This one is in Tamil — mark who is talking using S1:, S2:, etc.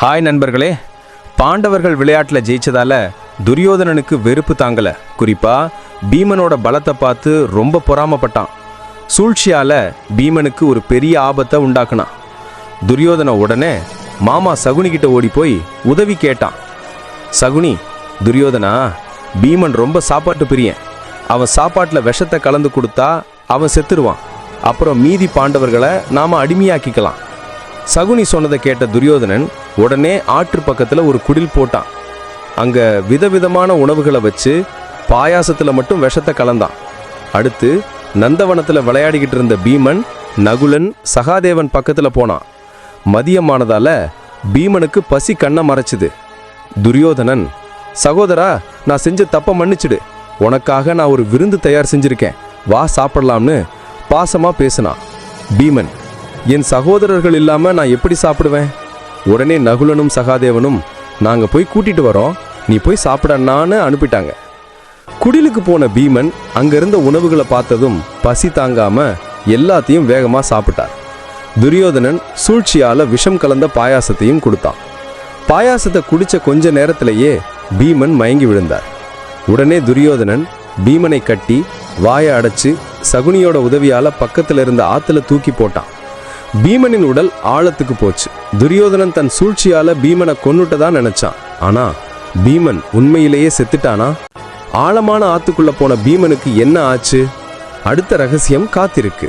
S1: ஹாய் நண்பர்களே பாண்டவர்கள் விளையாட்டில் ஜெயிச்சதால துரியோதனனுக்கு வெறுப்பு தாங்கல. குறிப்பா பீமனோட பலத்தை பார்த்து ரொம்ப பொறாமப்பட்டான். சூழ்ச்சியால பீமனுக்கு ஒரு பெரிய ஆபத்தை உண்டாக்குனான். துரியோதன உடனே மாமா சகுனி கிட்ட ஓடி போய் உதவி கேட்டான். சகுனி துரியோதனா பீமன் ரொம்ப சாப்பாட்டு பிரியன். அவன் சாப்பாட்டில் விஷத்தை கலந்து கொடுத்தா அவன் செத்துருவான். அப்புறம் மீதி பாண்டவர்களை நாம் அடிமையாக்கிக்கலாம். சகுனி சொன்னதை கேட்ட துரியோதனன் உடனே ஆற்று பக்கத்தில் ஒரு குடில் போட்டான். அங்கே விதவிதமான உணவுகளை வச்சு பாயாசத்தில் மட்டும் விஷத்தை கலந்தான். அடுத்து நந்தவனத்தில் விளையாடிக்கிட்டு இருந்த பீமன் நகுலன் சகாதேவன் பக்கத்தில் போனான். மதியமானதால பீமனுக்கு பசி கண்ணை மறைச்சிது. துரியோதனன் சகோதரா நான் செஞ்ச தப்ப மன்னிச்சிடு. உனக்காக நான் ஒரு விருந்து தயார் செஞ்சிருக்கேன். வா சாப்பிடலாம்னு பாசமாக பேசினான். பீமன் என் சகோதரர்கள் இல்லாமல் நான் எப்படி சாப்பிடுவேன்? உடனே நகுலனும் சகாதேவனும் நாங்கள் போய் கூட்டிட்டு வரோம். நீ போய் சாப்பிடன்னான்னு அனுப்பிட்டாங்க. குடிலுக்கு போன பீமன் அங்கிருந்த உணவுகளை பார்த்ததும் பசி தாங்காம எல்லாத்தையும் வேகமாக சாப்பிட்டார். துரியோதனன் சூழ்ச்சியால் விஷம் கலந்த பாயாசத்தையும் கொடுத்தான். பாயாசத்தை குடிச்ச கொஞ்ச நேரத்திலேயே பீமன் மயங்கி விழுந்தார். உடனே துரியோதனன் பீமனை கட்டி வாயை அடைச்சு சகுனியோட உதவியால் பக்கத்தில் இருந்த ஆற்றுல தூக்கி போட்டான். பீமனின் உடல் ஆழத்துக்கு போச்சு. துரியோதனன் தன் சூழ்ச்சியால பீமனை கொன்னுட்டதா நினைச்சான். ஆனா பீமன் உண்மையிலேயே செத்துட்டானா? ஆழமான ஆத்துக்குள்ள போன பீமனுக்கு என்ன ஆச்சு? அடுத்த ரகசியம் காத்திருக்கு.